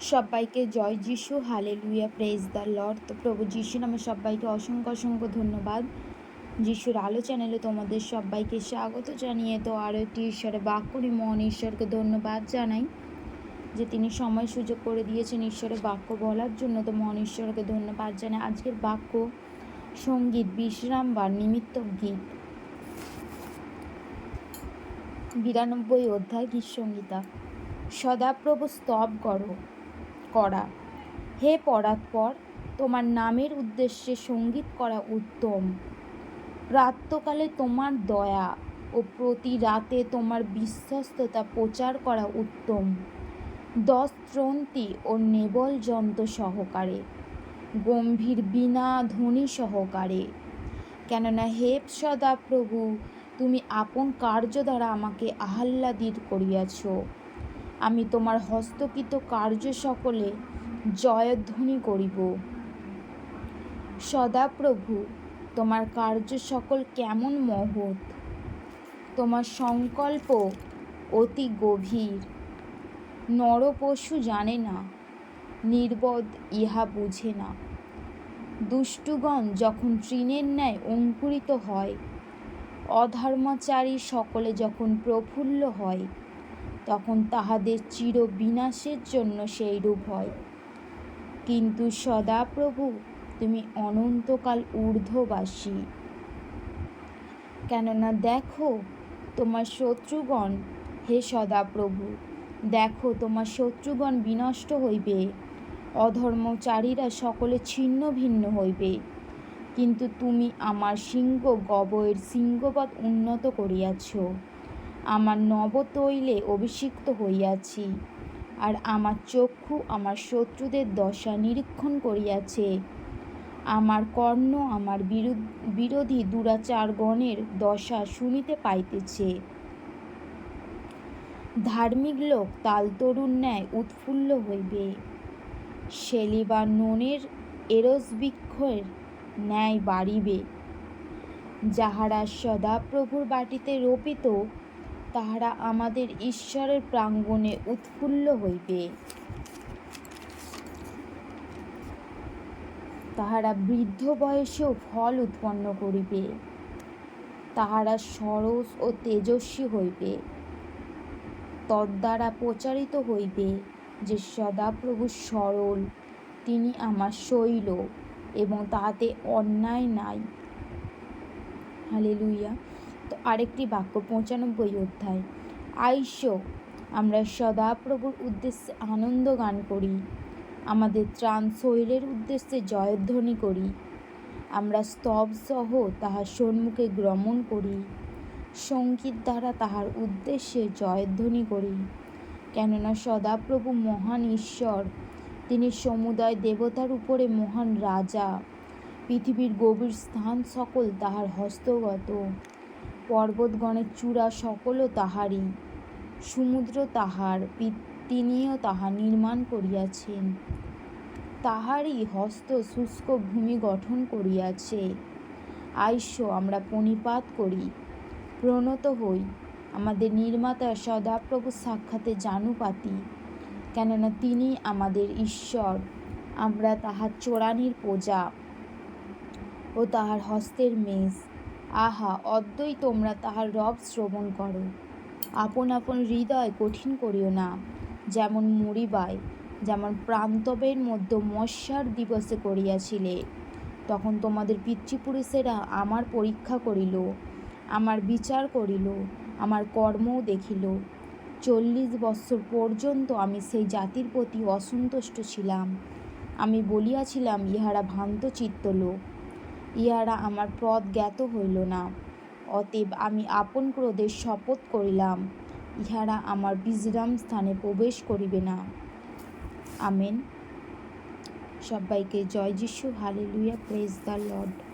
সবাইকে জয় যিশু হালে লুইয়া প্রেজ দ্য লর্ড তো প্রভু যিশু নামে সবাইকে অসংখ্য অসংখ্য ধন্যবাদ। যিশুর আলো চ্যানেলে তোমাদের সবাইকে স্বাগত জানিয়ে তো আরও একটি ঈশ্বরের বাক্য মন ঈশ্বরকে ধন্যবাদ জানাই। যে তিনি সময় সুযোগ করে দিয়েছেন ঈশ্বরের বাক্য বলার জন্য তো মন ঈশ্বরকে ধন্যবাদ জানাই। আজকের বাক্য সংগীত, বিশ্রাম বা নিমিত্ত গীত। বিরানব্বই অধ্যায় গীত সংগীতা সদাপ্রভু স্তব করো। করা। হে পরাৎপর তোমার নামের উদ্দেশ্যে সংগীত করা উত্তম। প্রাত্যকালে তোমার দয়া ও প্রতি রাতে তোমার বিশ্বস্ততা প্রচার করা উত্তম। দশ ত্রন্তি ও নেবল যন্ত্র সহকারে, গম্ভীর বিনা ধ্বনি সহকারে। কেননা হে সদা প্রভু তুমি আপন কার্য দ্বারা আমাকে আহ্লাদিত করিয়াছ। আমি তোমার হস্তকৃত কার্য সকলে জয়ধ্বনি করিব। সদাপ্রভু, তোমার কার্য সকল কেমন মহৎ? তোমার সংকল্প অতি গভীর। নরপশু জানে না নির্বদ ইহা বুঝে না। দুষ্টুগণ যখন তৃণের ন্যায় অঙ্কুরিত হয়, অধর্মচারী সকলে যখন প্রফুল্ল হয় তখন তাহাদের চির বিনাশের জন্য সেই রূপ হয়। কিন্তু সদাপ্রভু, তুমি অনন্তকাল ঊর্ধ্ববাসী। কেননা দেখো তোমার শত্রুগণ, হে সদাপ্রভু, দেখো তোমার শত্রুগণ বিনষ্ট হইবে, অধর্মচারীরা সকলে ছিন্ন ভিন্ন হইবে। কিন্তু তুমি আমার সিংহ গবয়ের সিংহপদ উন্নত করিয়াছ। আমার নবতৈলে অভিষিক্ত হইয়াছি, আর আমার চক্ষু আমার শত্রুদের দশা নিরীক্ষণ করিয়াছে। আমার কর্ণ আমার বিরোধী দুরাচারগণের দশা শুনিতে পাইতেছে। ধার্মিক লোক তালতরুণ ন্যায় উৎফুল্ল হইবে। শেলি বা ননের এরস বৃক্ষের ন্যায় বাড়িবে। যাহারা সদাপ্রভুর বাটিতে রোপিত তাহারা আমাদের ঈশ্বরের প্রাঙ্গণে উৎফুল্ল হইবে। তাহারা বৃদ্ধ বয়সেও ফল উৎপন্ন করিবে। তাহারা সরস ও তেজস্বী হইবে। তদ্বারা প্রচারিত হইবে যে সদাপ্রভু সরল, তিনি আমার শৈল এবং তাহাতে অন্যায় নাই। হালে লুইয়া তো আরেকটি বাক্য, পঁচানব্বই অধ্যায়। আইস, আমরা সদাপ্রভুর উদ্দেশ্যে আনন্দ গান করি। আমাদের ত্রাণ শৈলের উদ্দেশ্যে জয়ধ্বনি করি। আমরা স্তব সহ তাহার সম্মুখে গ্রমণ করি। সংগীত দ্বারা তাহার উদ্দেশ্যে জয়ধ্বনি করি। কেননা সদাপ্রভু মহান ঈশ্বর, তিনি সমুদয় দেবতার উপরে মহান রাজা। পৃথিবীর গভীর স্থান সকল তাহার হস্তগত। পর্বতগণের চূড়া সকলও তাহারই। সমুদ্র তাহার তিনিও তাহা নির্মাণ করিয়াছেন। তাহারই হস্ত শুষ্ক ভূমি গঠন করিয়াছে। আইস্য আমরা পণিপাত করি। প্রণত হই, আমাদের নির্মাতা সদাপ্রভু সাক্ষাতে জানুপাতি, কেননা তিনি আমাদের ঈশ্বর। আমরা তাহার চোরানির পূজা ও তাহার হস্তের মেষ আহা অদ্বৈ তোমরা তাহার রব শ্রবণ করো। আপন আপন হৃদয় কঠিন করিও না। যেমন মরিবায়, যেমন প্রান্তবের মধ্যে মশার দিবসে করিয়াছিলে, তখন তোমাদের পিতৃপুরুষেরা আমার পরীক্ষা করিল, আমার বিচার করিল, আমার কর্মও দেখিল। চল্লিশ বৎসর পর্যন্ত আমি সেই জাতির প্রতি অসন্তুষ্ট ছিলাম। আমি বলিয়াছিলাম, ইহারা ভ্রান্ত চিত্ত লোক ইহারা আমার পথ জ্ঞাত হইল না। অতএব আমি আপন ক্রোধে শপথ করিলাম। ইহারা আমার বিশ্রাম স্থানে প্রবেশ করিবে না। আমেন। সবাইকে জয় যিশু। হালে লুইয়া প্রেস দ্য লর্ড